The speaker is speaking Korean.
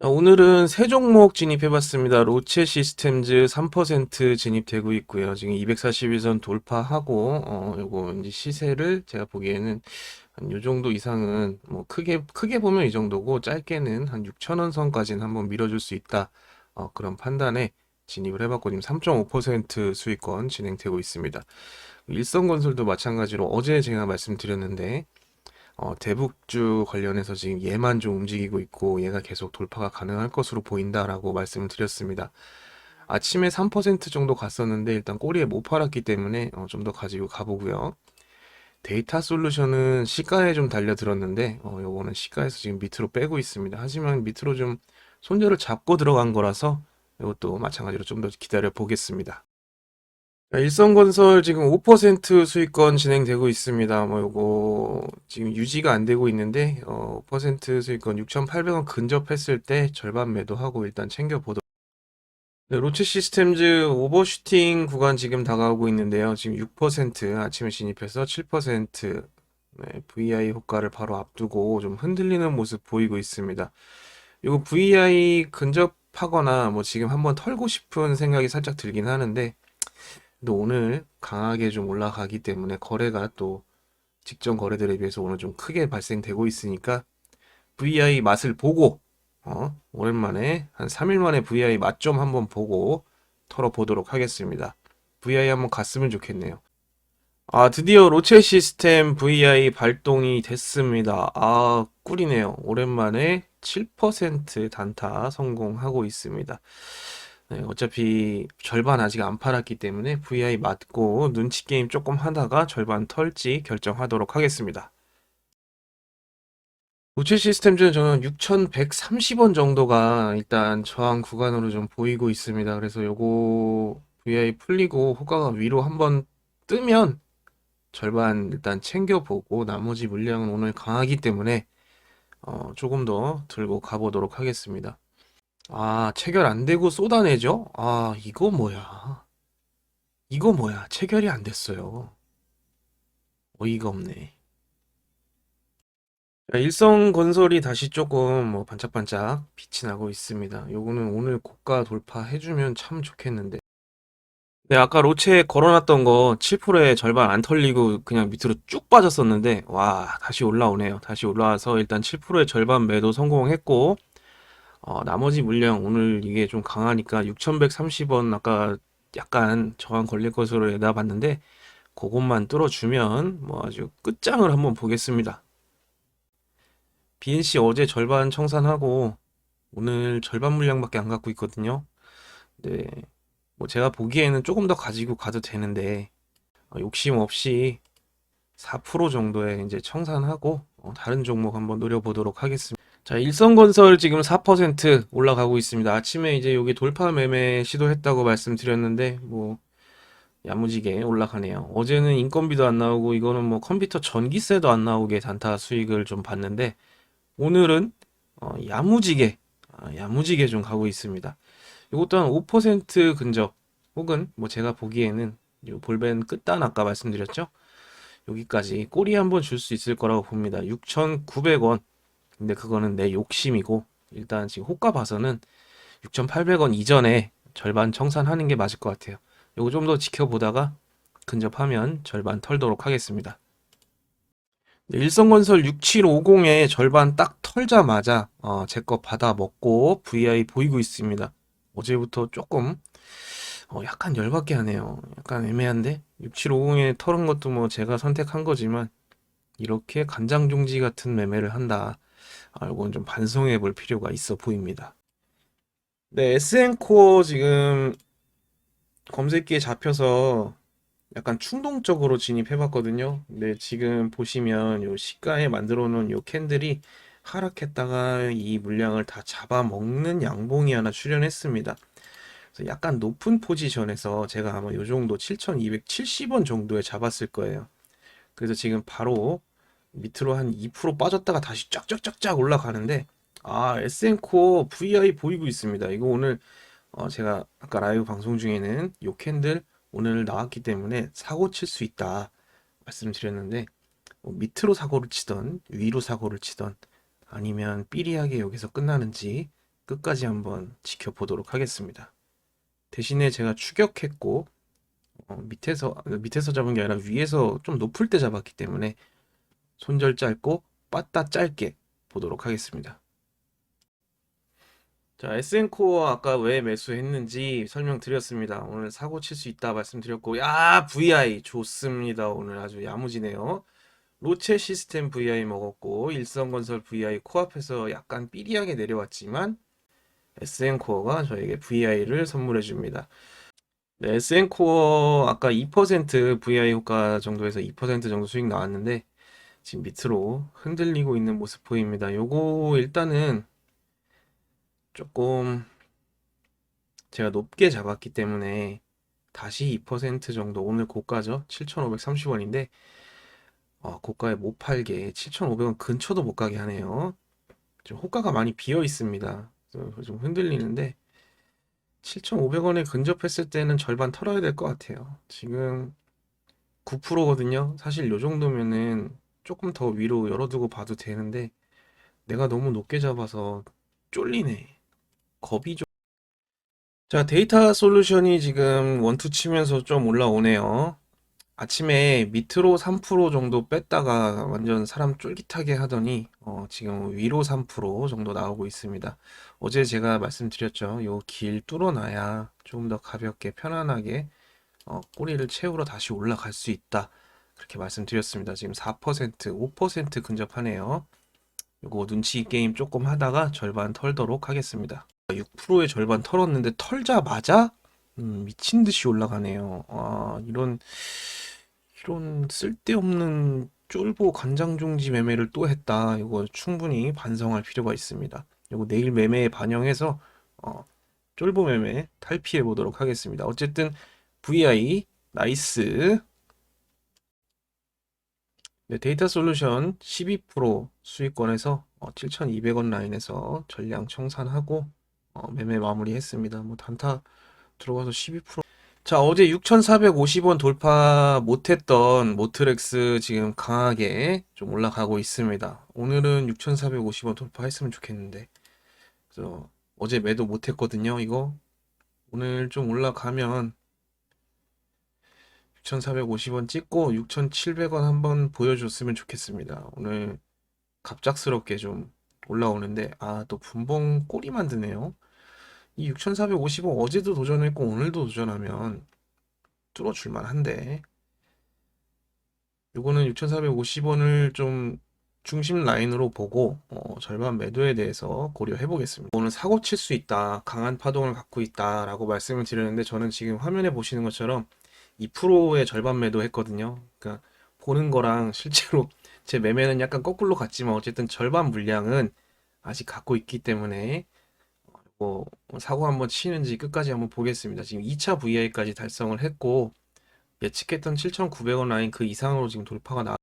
아, 오늘은 세 종목 진입해봤습니다. 로체 시스템즈 3% 진입되고 있고요. 지금 241선 돌파하고, 어, 요거 이제 시세를 제가 보기에는 한 요 정도 이상은 뭐 크게, 크게 보면 이 정도고, 짧게는 한 6천원 선까지는 한번 밀어줄 수 있다. 어, 그런 판단에 진입을 해봤고, 지금 3.5% 수익권 진행되고 있습니다. 일성건설도 마찬가지로 어제 제가 말씀드렸는데, 어, 대북주 관련해서 지금 얘만 좀 움직이고 있고 얘가 계속 돌파가 가능할 것으로 보인다라고 말씀을 드렸습니다. 아침에 3% 정도 갔었는데 일단 꼬리에 못 팔았기 때문에 어, 좀 더 가지고 가보고요. 데이터 솔루션은 시가에 좀 달려들었는데 어, 요거는 시가에서 지금 밑으로 빼고 있습니다. 하지만 밑으로 좀 손절을 잡고 들어간 거라서 이것도 마찬가지로 좀 더 기다려 보겠습니다. 자, 일성건설 지금 5% 수익권 진행되고 있습니다. 뭐 요거 지금 유지가 안 되고 있는데 어, 5% 수익권 6,800원 근접했을 때 절반 매도하고 일단 챙겨 보도록. 네, 로체 시스템즈 오버슈팅 구간 지금 다가오고 있는데요. 지금 6% 아침에 진입해서 7% 네, VI 호가를 바로 앞두고 좀 흔들리는 모습 보이고 있습니다. 요거 VI 근접하거나 뭐 지금 한번 털고 싶은 생각이 살짝 들긴 하는데 근데 오늘 강하게 좀 올라가기 때문에 거래가 또 직전 거래들에 비해서 오늘 좀 크게 발생되고 있으니까 VI 맛을 보고 어, 오랜만에 한 3일 만에 VI 맛 좀 한번 보고 털어보도록 하겠습니다. VI 한번 갔으면 좋겠네요. 아, 드디어 로체 시스템 VI 발동이 됐습니다. 아, 꿀이네요. 오랜만에 7% 단타 성공하고 있습니다. 네, 어차피 절반 아직 안 팔았기 때문에 VI 맞고 눈치 게임 조금 하다가 절반 털지 결정하도록 하겠습니다. 우체 시스템즈는 저는 6,130원 정도가 일단 저항 구간으로 좀 보이고 있습니다. 그래서 요거 VI 풀리고 호가가 위로 한번 뜨면 절반 일단 챙겨보고 나머지 물량은 오늘 강하기 때문에 어, 조금 더 들고 가보도록 하겠습니다. 아, 체결 안 되고 쏟아내죠? 아, 이거 뭐야? 이거 뭐야? 체결이 안 됐어요. 어이가 없네. 자, 일성건설이 다시 조금 뭐 반짝반짝 빛이 나고 있습니다. 요거는 오늘 고가 돌파해주면 참 좋겠는데. 네, 아까 로체에 걸어놨던 거 7%에 절반 안 털리고 그냥 밑으로 쭉 빠졌었는데, 와, 다시 올라오네요. 다시 올라와서 일단 7%의 절반 매도 성공했고, 어, 나머지 물량 오늘 이게 좀 강하니까 6,130원 아까 약간 저항 걸릴 것으로 내다봤는데 그것만 뚫어주면 뭐 아주 끝장을 한번 보겠습니다. BNC 어제 절반 청산하고 오늘 절반 물량밖에 안 갖고 있거든요. 네. 뭐 제가 보기에는 조금 더 가지고 가도 되는데 어, 욕심 없이 4% 정도에 이제 청산하고 어, 다른 종목 한번 노려보도록 하겠습니다. 자, 일성건설 지금 4% 올라가고 있습니다. 아침에 이제 여기 돌파 매매 시도했다고 말씀드렸는데 뭐 야무지게 올라가네요. 어제는 인건비도 안 나오고 이거는 뭐 컴퓨터 전기세도 안 나오게 단타 수익을 좀 봤는데 오늘은 어, 야무지게 아, 야무지게 좀 가고 있습니다. 이것 또한 5% 근접 혹은 뭐 제가 보기에는 요 볼벤 끝단 아까 말씀드렸죠? 여기까지 꼬리 한번 줄 수 있을 거라고 봅니다. 6,900원. 근데 그거는 내 욕심이고 일단 지금 호가 봐서는 6,800원 이전에 절반 청산하는 게 맞을 것 같아요. 요거 좀 더 지켜보다가 근접하면 절반 털도록 하겠습니다. 네, 일성건설 6750에 절반 딱 털자마자 어, 제거 받아 먹고 VI 보이고 있습니다. 어제부터 조금 어, 약간 열받게 하네요. 약간 애매한데 6750에 털은 것도 뭐 제가 선택한 거지만 이렇게 간장종지 같은 매매를 한다. 아, 이건 좀 반성해 볼 필요가 있어 보입니다. 네, SN코어 지금 검색기에 잡혀서 약간 충동적으로 진입해봤거든요. 근데 지금 보시면 요 시가에 만들어 놓은 요 캔들이 하락했다가 이 물량을 다 잡아먹는 양봉이 하나 출현했습니다. 그래서 약간 높은 포지션에서 제가 아마 요 정도 7,270원 정도에 잡았을 거예요. 그래서 지금 바로 밑으로 한 2% 빠졌다가 다시 쫙쫙쫙쫙 올라가는데 아 SN코어 VI 보이고 있습니다. 이거 오늘 어, 제가 아까 라이브 방송 중에는 요 캔들 오늘 나왔기 때문에 사고 칠 수 있다 말씀드렸는데 뭐 밑으로 사고를 치던 위로 사고를 치던 아니면 삐리하게 여기서 끝나는지 끝까지 한번 지켜보도록 하겠습니다. 대신에 제가 추격했고 어, 밑에서 밑에서 잡은 게 아니라 위에서 좀 높을 때 잡았기 때문에 손절 짧고 빠따 짧게 보도록 하겠습니다. 자, SN코어 아까 왜 매수했는지 설명드렸습니다. 오늘 사고 칠 수 있다 말씀드렸고, 야, VI 좋습니다. 오늘 아주 야무지네요. 로체 시스템 VI 먹었고, 일성건설 VI 코앞에서 약간 삐리하게 내려왔지만, SN코어가 저에게 VI를 선물해 줍니다. 네, SN코어 아까 2% VI 효과 정도에서 2% 정도 수익 나왔는데, 지금 밑으로 흔들리고 있는 모습 보입니다. 요거 일단은 조금 제가 높게 잡았기 때문에 다시 2% 정도 오늘 고가죠. 7,530원인데 어, 고가에 못 팔게 7,500원 근처도 못 가게 하네요. 좀 호가가 많이 비어 있습니다. 좀 흔들리는데 7,500원에 근접했을 때는 절반 털어야 될 것 같아요. 지금 9%거든요. 사실 요 정도면은 조금 더 위로 열어두고 봐도 되는데 내가 너무 높게 잡아서 쫄리네. 겁이 좀. 자, 데이터 솔루션이 지금 원투 치면서 좀 올라오네요. 아침에 밑으로 3% 정도 뺐다가 완전 사람 쫄깃하게 하더니 어, 지금 위로 3% 정도 나오고 있습니다. 어제 제가 말씀드렸죠. 요 길 뚫어놔야 좀더 가볍게 편안하게 어, 꼬리를 채우러 다시 올라갈 수 있다. 그렇게 말씀드렸습니다. 지금 4%, 5% 근접하네요. 요거 눈치 게임 조금 하다가 절반 털도록 하겠습니다. 6%의 절반 털었는데 털자마자 음, 미친 듯이 올라가네요. 아, 이런 이런 쓸데없는 쫄보 간장종지 매매를 또 했다. 이거 충분히 반성할 필요가 있습니다. 이거 내일 매매에 반영해서 어, 쫄보 매매 탈피해 보도록 하겠습니다. 어쨌든 VI 나이스. 네, 데이터 솔루션 12% 수익권에서 어, 7,200원 라인에서 전량 청산하고 어, 매매 마무리했습니다. 뭐 단타 들어가서 12%. 자, 어제 6,450원 돌파 못했던 모트렉스 지금 강하게 좀 올라가고 있습니다. 오늘은 6,450원 돌파했으면 좋겠는데. 그래서 어제 매도 못했거든요, 이거. 오늘 좀 올라가면 6,450원 찍고 6,700원 한번 보여줬으면 좋겠습니다. 오늘 갑작스럽게 좀 올라오는데, 아, 또 분봉 꼬리 만드네요. 이 6,450원 어제도 도전했고 오늘도 도전하면 뚫어줄 만 한데 요거는 6,450원을 좀 중심 라인으로 보고 어, 절반 매도에 대해서 고려해 보겠습니다. 오늘 사고 칠 수 있다, 강한 파동을 갖고 있다 라고 말씀을 드렸는데 저는 지금 화면에 보시는 것처럼 2%의 절반 매도 했거든요. 그러니까 보는 거랑 실제로 제 매매는 약간 거꾸로 갔지만 어쨌든 절반 물량은 아직 갖고 있기 때문에 뭐 사고 한번 치는지 끝까지 한번 보겠습니다. 지금 2차 VI까지 달성을 했고 예측했던 7,900원 라인 그 이상으로 지금 돌파가 나